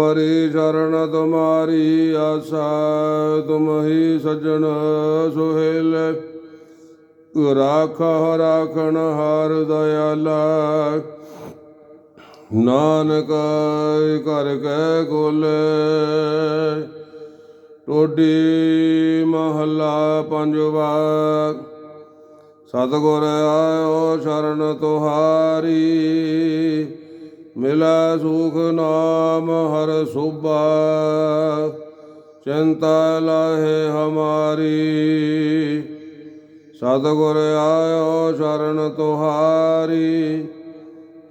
ਹਰੀ ਚਰਨ ਤੁਮਾਰੀ ਆਸਾ, ਤੁਮ ਹੀ ਸਜਣ ਸੁਹੇਲ। ਰਾਖ ਰਾਖਣ ਹਾਰ ਦਇਆਲਾ। ਨਾਨਕ ਕਰ ਕੈ ਕੋਲੇ। ਟੋਡੀ ਮਹੱਲਾ ਪੰਜਵਾ। ਸਤਿਗੁਰ ਆਇਓ ਸ਼ਰਨ ਤੁਹਾਰੀ। ਮਿਲੈ ਸੁਖ ਨਾਮ ਹਰ ਸੁਭਾ, ਚਿੰਤਾ ਲਾਹੇ ਹਮਾਰੀ। ਸਤਿਗੁਰ ਆਇਓ ਸ਼ਰਨ ਤੁਹਾਰੀ,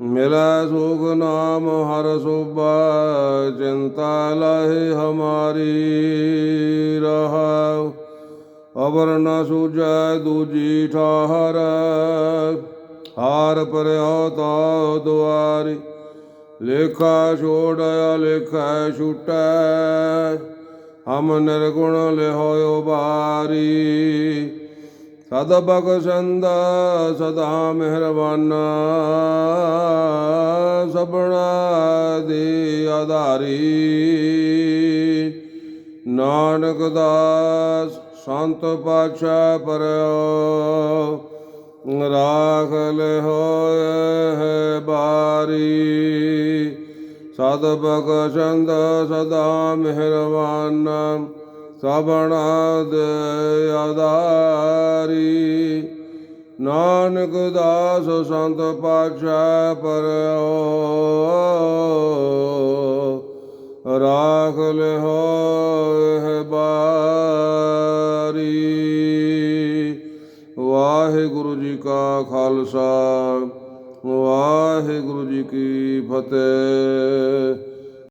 ਮਿਲੈ ਸੁਖ ਨਾਮ ਹਰ ਸੁਭਾ, ਚਿੰਤਾ ਲਾਹੇ ਹਮਾਰੀ। ਰਹਾਉ, ਅਵਰ ਨ ਸੂਜੈ ਦੂਜੀ ਠਾਹਰ, ਹਾਰ ਪਰਿਓ ਤਾ ਦੁਆਰੀ। ਲੇਖਾ ਛੋੜਿਆ ਲੇਖਾ ਛੁਟੈ, ਹਮ ਨਿਰਗੁਣ ਲਿਹੋਇ ਬਾਰੀ। ਸਦ ਬਖਸ਼ੰਦ ਸਦਾ ਮਿਹਰਬਾਨ। ਸਬਣਾ ਦੀ ਆਧਾਰੀ। ਨਾਨਕ ਦਾਸ, ਸੰਤ ਪਾਛਾ ਪਰਿਓ, ਰਾਖ ਲਿਹੋਏ ਹੈ ਬਾਰੀ। ਸਤ ਚੰਦ ਸਦਾ ਮਿਹਰਬਾਨ ਸਭਨਾ ਦੇ ਆਧਾਰੀ ਨਾਨਕ ਦਾਸ ਸੰਤ ਪਾਛੈ ਪਰ ਰਾਖ ਲਿਓ ਇਹ ਵਾਹਿਗੁਰੂ ਜੀ ਕਾ ਖਾਲਸਾ ਵਾਹਿਗੁਰੂ ਜੀ ਕੀ ਫਤਿਹ।